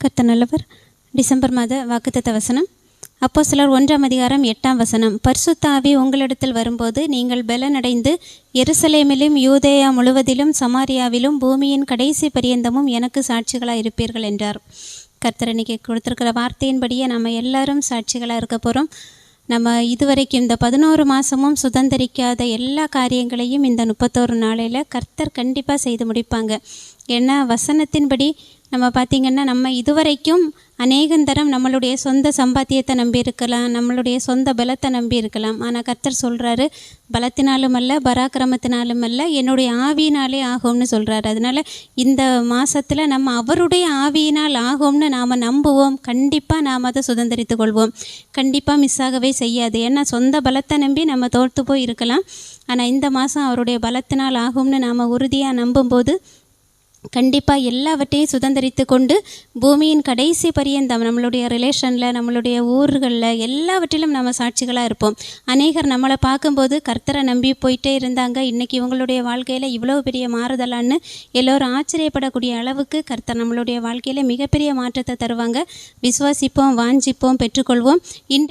கர்த்தர் நல்லவர் டிசம்பர் மாத வாக்குத்தத்த வசனம். அப்போ சிலர் ஒன்றாம் அதிகாரம் எட்டாம் வசனம். பரிசுத்தாவி உங்களிடத்தில் வரும்போது நீங்கள் பலனடைந்து எருசலேமிலும் யூதேயா முழுவதிலும் சமாரியாவிலும் பூமியின் கடைசி பரியந்தமும் எனக்கு சாட்சிகளாக இருப்பீர்கள் என்றார். கர்த்தர் கொடுத்துருக்கிற வார்த்தையின்படியே நம்ம எல்லாரும் சாட்சிகளாக இருக்க போகிறோம் நம்ம இதுவரைக்கும் இந்த பதினோரு மாதமும் சுதந்திரிக்காத எல்லா காரியங்களையும் இந்த முப்பத்தோரு நாளையில் கர்த்தர் கண்டிப்பாக செய்து முடிப்பாங்க. ஏன்னா வசனத்தின்படி நம்ம பார்த்திங்கன்னா நம்ம இதுவரைக்கும் அநேகந்தரம் நம்மளுடைய சொந்த சம்பாத்தியத்தை நம்பியிருக்கலாம் நம்மளுடைய சொந்த பலத்தை நம்பி இருக்கலாம் ஆனால் கர்த்தர் சொல்கிறாரு பலத்தினாலும் அல்ல பராக்கிரமத்தினாலும் அல்ல என்னுடைய ஆவியினாலே ஆகும்னு சொல்கிறாரு அதனால் இந்த மாதத்தில் நம்ம அவருடைய ஆவியினால் ஆகும்னு நாம் நம்புவோம். கண்டிப்பாக நாம் அதை சுதந்திரித்து கொள்வோம். கண்டிப்பாக மிஸ் ஆகவே செய்யாது. ஏன்னா சொந்த பலத்தை நம்பி நம்ம தோற்று போய் இருக்கலாம். ஆனால் இந்த மாதம் அவருடைய பலத்தினால் ஆகும்னு நாம் உறுதியாக நம்பும்போது கண்டிப்பாக எல்லாவற்றையும் சுதந்திரித்து கொண்டு பூமியின் கடைசி பரியந்தம் நம்மளுடைய ரிலேஷனில் நம்மளுடைய ஊர்களில் எல்லாவற்றிலும் நம்ம சாட்சிகளாக இருப்போம். அநேகர் நம்மளை பார்க்கும்போது கர்த்தரை நம்பி போயிட்டே இருந்தாங்க. இன்றைக்கி இவங்களுடைய வாழ்க்கையில் இவ்வளோ பெரிய மாறுதலான்னு எல்லோரும் ஆச்சரியப்படக்கூடிய அளவுக்கு கர்த்தர் நம்மளுடைய வாழ்க்கையில் மிகப்பெரிய மாற்றத்தை தருவாங்க. விசுவாசிப்போம் வாஞ்சிப்போம் பெற்றுக்கொள்வோம். இன்று